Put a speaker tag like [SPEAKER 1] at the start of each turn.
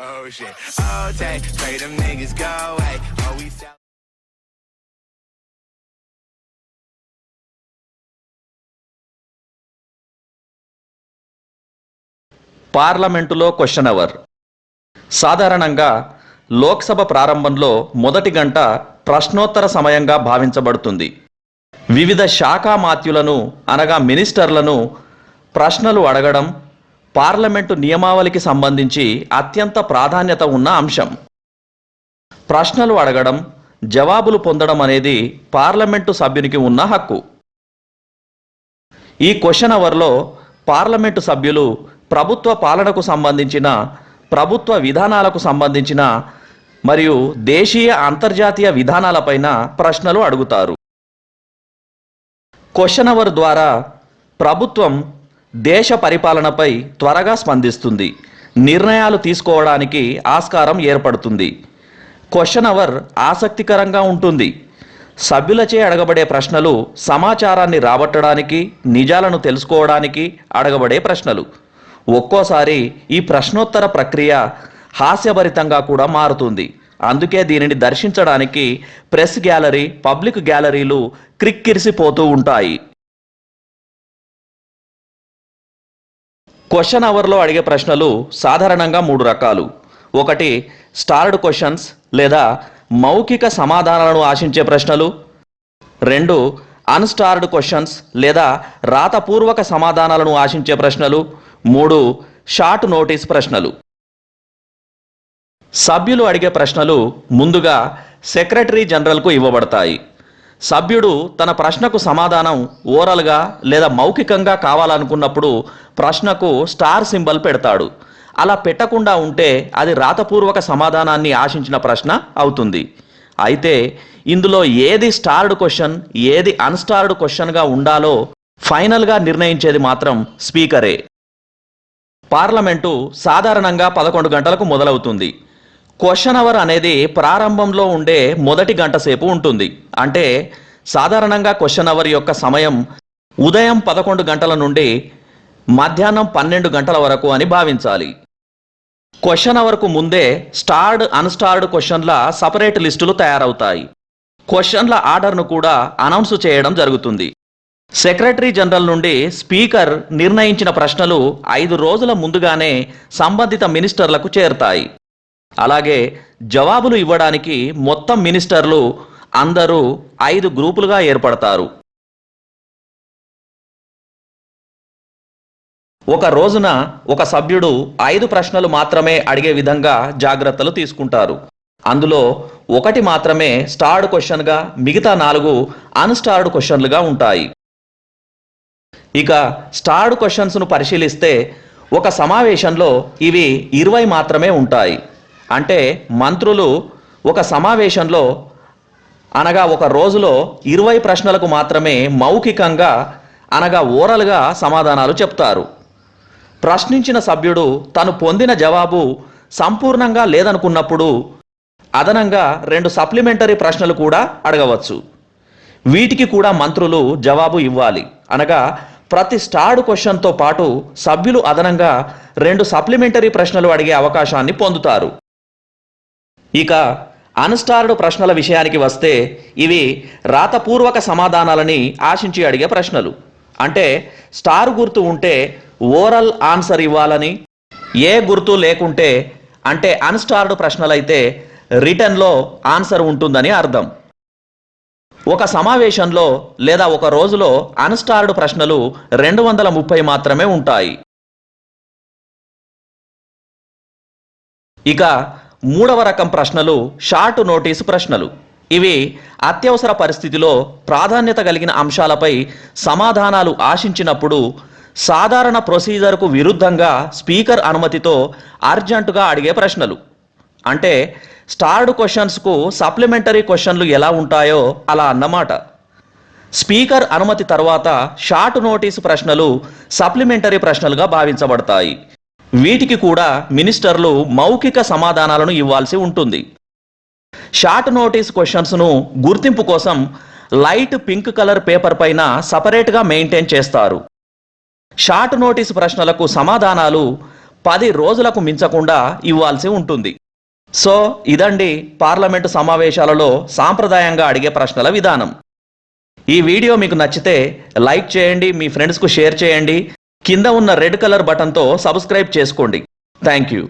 [SPEAKER 1] Oh shit. Oh, take, pray them niggas go away. Oh, we sell.
[SPEAKER 2] పార్లమెంటులో question hour సాధారణంగా లోక్సభ ప్రారంభంలో మొదటి గంట ప్రశ్నోత్తర సమయంగా భావించబడుతుంది వివిధ శాఖా మాత్యులను అనగా మినిస్టర్లను ప్రశ్నలు అడగడం పార్లమెంటు నియమావళికి సంబంధించి అత్యంత ప్రాధాన్యత ఉన్న అంశం. ప్రశ్నలు అడగడం జవాబులు పొందడం అనేది పార్లమెంటు సభ్యునికి ఉన్న హక్కు. ఈ క్వశ్చన్ అవర్లో పార్లమెంటు సభ్యులు ప్రభుత్వ పాలనకు సంబంధించిన ప్రభుత్వ విధానాలకు సంబంధించిన మరియు దేశీయ అంతర్జాతీయ విధానాలపైన ప్రశ్నలు అడుగుతారు. క్వశ్చన్ అవర్ ద్వారా ప్రభుత్వం దేశ పరిపాలనపై త్వరగా స్పందిస్తుంది. నిర్ణయాలు తీసుకోవడానికి ఆస్కారం ఏర్పడుతుంది. క్వశ్చన్ అవర్ ఆసక్తికరంగా ఉంటుంది. సభ్యులచే అడగబడే ప్రశ్నలు సమాచారాన్ని రాబట్టడానికి నిజాలను తెలుసుకోవడానికి అడగబడే ప్రశ్నలు. ఒక్కోసారి ఈ ప్రశ్నోత్తర ప్రక్రియ హాస్యభరితంగా కూడా మారుతుంది. అందుకే దీనిని దర్శించడానికి ప్రెస్ గ్యాలరీ పబ్లిక్ గ్యాలరీలు క్రిక్కిరిసిపోతూ ఉంటాయి. క్వశ్చన్ అవర్లో అడిగే ప్రశ్నలు సాధారణంగా మూడు రకాలు. ఒకటి స్టార్డ్ క్వశ్చన్స్ లేదా మౌఖిక సమాధానాలను ఆశించే ప్రశ్నలు. రెండు అన్స్టార్డ్ క్వశ్చన్స్ లేదా రాతపూర్వక సమాధానాలను ఆశించే ప్రశ్నలు. మూడు షార్ట్ నోటీస్ ప్రశ్నలు. సభ్యులు అడిగే ప్రశ్నలు ముందుగా సెక్రటరీ జనరల్కు ఇవ్వబడతాయి. సభ్యుడు తన ప్రశ్నకు సమాధానం ఓరల్గా లేదా మౌఖికంగా కావాలనుకున్నప్పుడు ప్రశ్నకు స్టార్ సింబల్ పెడతాడు. అలా పెట్టకుండా ఉంటే అది రాతపూర్వక సమాధానాన్ని ఆశించిన ప్రశ్న అవుతుంది. అయితే ఇందులో ఏది స్టార్డ్ క్వశ్చన్ ఏది అన్స్టార్డ్ క్వశ్చన్గా ఉండాలో ఫైనల్గా నిర్ణయించేది మాత్రం స్పీకరే. పార్లమెంటు సాధారణంగా పదకొండు గంటలకు మొదలవుతుంది. క్వశ్చన్ అవర్ అనేది ప్రారంభంలో ఉండే మొదటి గంట సేపు ఉంటుంది. అంటే సాధారణంగా క్వశ్చన్ అవర్ యొక్క సమయం ఉదయం పదకొండు గంటల నుండి మధ్యాహ్నం పన్నెండు గంటల వరకు అని భావించాలి. క్వశ్చన్ అవర్కు ముందే స్టార్డ్ అన్స్టార్డ్ క్వశ్చన్ల సపరేట్ లిస్టులు తయారవుతాయి. క్వశ్చన్ల ఆర్డర్ను కూడా అనౌన్స్ చేయడం జరుగుతుంది. సెక్రటరీ జనరల్ నుండి స్పీకర్ నిర్ణయించిన ప్రశ్నలు ఐదు రోజుల ముందుగానే సంబంధిత మినిస్టర్లకు చేరుతాయి. అలాగే జవాబులు ఇవ్వడానికి మొత్తం మినిస్టర్లు అందరూ ఐదు గ్రూపులుగా ఏర్పడతారు. ఒక రోజున ఒక సభ్యుడు ఐదు ప్రశ్నలు మాత్రమే అడిగే విధంగా జాగ్రత్తలు తీసుకుంటారు. అందులో ఒకటి మాత్రమే స్టార్డ్ క్వశ్చన్గా మిగతా నాలుగు అన్స్టార్డ్ క్వశ్చన్లుగా ఉంటాయి. ఇక స్టార్డ్ క్వశ్చన్స్ను పరిశీలిస్తే ఒక సమావేశంలో ఇవి ఇరవై మాత్రమే ఉంటాయి. అంటే మంత్రులు ఒక సమావేశంలో అనగా ఒక రోజులో ఇరవై ప్రశ్నలకు మాత్రమే మౌఖికంగా అనగా ఓరల్గా సమాధానాలు చెప్తారు. ప్రశ్నించిన సభ్యుడు తను పొందిన జవాబు సంపూర్ణంగా లేదనుకున్నప్పుడు అదనంగా రెండు సప్లిమెంటరీ ప్రశ్నలు కూడా అడగవచ్చు. వీటికి కూడా మంత్రులు జవాబు ఇవ్వాలి. అనగా ప్రతి స్టార్డ్ క్వశ్చన్తో పాటు సభ్యులు అదనంగా రెండు సప్లిమెంటరీ ప్రశ్నలు అడిగే అవకాశాన్ని పొందుతారు. ఇక అన్స్టార్డ్ ప్రశ్నల విషయానికి వస్తే ఇవి రాతపూర్వక సమాధానాలని ఆశించి అడిగే ప్రశ్నలు. అంటే స్టార్ గుర్తు ఉంటే ఓరల్ ఆన్సర్ ఇవ్వాలని ఏ గుర్తు లేకుంటే అంటే అన్స్టార్డ్ ప్రశ్నలైతే రిటర్న్లో ఆన్సర్ ఉంటుందని అర్థం. ఒక సమావేశంలో లేదా ఒక రోజులో అన్స్టార్డ్ ప్రశ్నలు రెండు వందల ముప్పై మాత్రమే ఉంటాయి. ఇక మూడవ రకం ప్రశ్నలు షార్ట్ నోటీసు ప్రశ్నలు. ఇవి అత్యవసర పరిస్థితిలో ప్రాధాన్యత కలిగిన అంశాలపై సమాధానాలు ఆశించినప్పుడు సాధారణ ప్రొసీజర్కు విరుద్ధంగా స్పీకర్ అనుమతితో అర్జెంటుగా అడిగే ప్రశ్నలు. అంటే స్టార్డ్ క్వశ్చన్స్కు సప్లిమెంటరీ క్వశ్చన్లు ఎలా ఉంటాయో అలా అన్నమాట. స్పీకర్ అనుమతి తర్వాత షార్ట్ నోటీసు ప్రశ్నలు సప్లిమెంటరీ ప్రశ్నలుగా భావించబడతాయి. వీటికి కూడా మినిస్టర్లు మౌఖిక సమాధానాలను ఇవ్వాల్సి ఉంటుంది. షార్ట్ నోటీస్ క్వశ్చన్స్ను గుర్తింపు కోసం లైట్ పింక్ కలర్ పేపర్ పైన సపరేట్గా మెయింటైన్ చేస్తారు. షార్ట్ నోటీస్ ప్రశ్నలకు సమాధానాలు పది రోజులకు మించకుండా ఇవ్వాల్సి ఉంటుంది. సో ఇదండి పార్లమెంటు సమావేశాలలో సాంప్రదాయంగా అడిగే ప్రశ్నల విధానం. ఈ వీడియో మీకు నచ్చితే లైక్ చేయండి మీ ఫ్రెండ్స్కు షేర్ చేయండి. కింద ఉన్న రెడ్ కలర్ బటన్తో సబ్స్క్రైబ్ చేసుకోండి. Thank you.